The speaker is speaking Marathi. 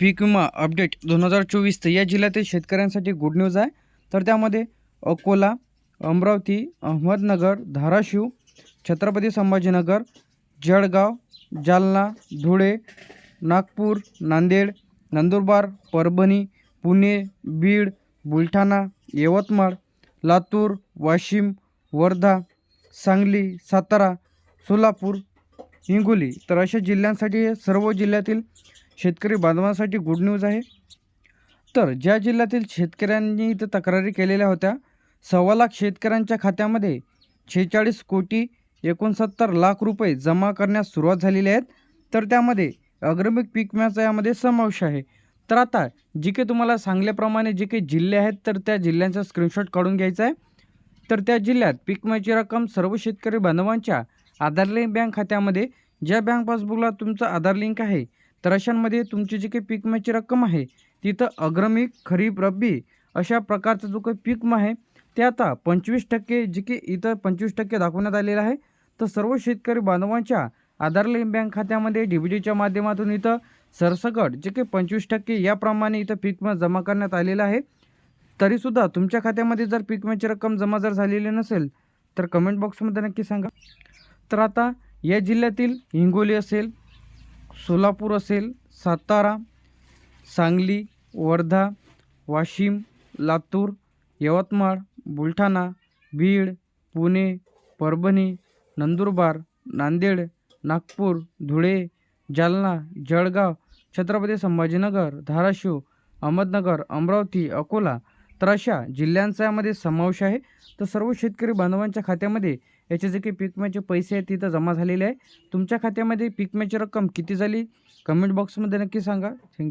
पीक विमा अपडेट दोन हजार चोवीस तर या जिल्ह्यातील शेतकऱ्यांसाठी गुड न्यूज आहे. तर त्यामध्ये अकोला अमरावती अहमदनगर धाराशिव छत्रपती संभाजीनगर जळगाव जालना धुळे नागपूर नांदेड नंदुरबार परभणी पुणे बीड बुलढाणा यवतमाळ लातूर वाशिम वर्धा सांगली सातारा सोलापूर हिंगोली. तर अशा जिल्ह्यांसाठी हे सर्व जिल्ह्यातील शेतकरी बांधवांसाठी गुड न्यूज आहे. तर ज्या जिल्ह्यातील शेतकऱ्यांनी इथं तक्रारी केलेल्या होत्या सव्वा लाख शेतकऱ्यांच्या खात्यामध्ये छेचाळीस कोटी एकोणसत्तर लाख रुपये जमा करण्यास सुरुवात झालेली आहेत. तर त्यामध्ये अग्रमिक पीक विम्याचा यामध्ये समावेश आहे. तर आता जी काही तुम्हाला सांगल्याप्रमाणे जे काही जिल्हे आहेत तर त्या जिल्ह्यांचा स्क्रीनशॉट काढून घ्यायचा आहे. तर त्या जिल्ह्यात पीक विम्याची रक्कम सर्व शेतकरी बांधवांच्या आधार लिंक बँक खात्यामध्ये ज्या बँक पासबुकला तुमचं आधार लिंक आहे तर अशांमध्ये तुमची जी काही पीक विम्याची रक्कम आहे तिथं अग्रमी खरीप रब्बी अशा प्रकारचा जो काही पीक विमा आहे ते आता पंचवीस टक्के जे की इथं पंचवीस टक्के दाखवण्यात आलेलं आहे. तर सर्व शेतकरी बांधवांच्या आधार बँक खात्यामध्ये डी बी डीच्या माध्यमातून इथं सरसकट जे काही पंचवीस टक्के याप्रमाणे इथं पीक विमा जमा करण्यात आलेला आहे. तरीसुद्धा तुमच्या खात्यामध्ये जर पीक विम्याची रक्कम जमा जर झालेली नसेल तर कमेंट बॉक्समध्ये नक्की सांगा. तर आता या जिल्ह्यातील हिंगोली असेल सोलापूर असेल सातारा सांगली वर्धा वाशिम लातूर यवतमाळ बुलढाणा बीड पुणे परभणी नंदुरबार नांदेड नागपूर धुळे जालना जळगाव छत्रपती संभाजीनगर धाराशिव अहमदनगर अमरावती अकोला तर अशा जिल्ह्यांचा यामध्ये समावेश आहे. तर सर्व शेतकरी बांधवांच्या खात्यामध्ये याचे जे काही पीक विम्याचे पैसे आहेत तिथं जमा झालेले आहे. तुमच्या खात्यामध्ये पीक विम्याची रक्कम किती झाली? कमेंट बॉक्समध्ये नक्की सांगा. थँक्यू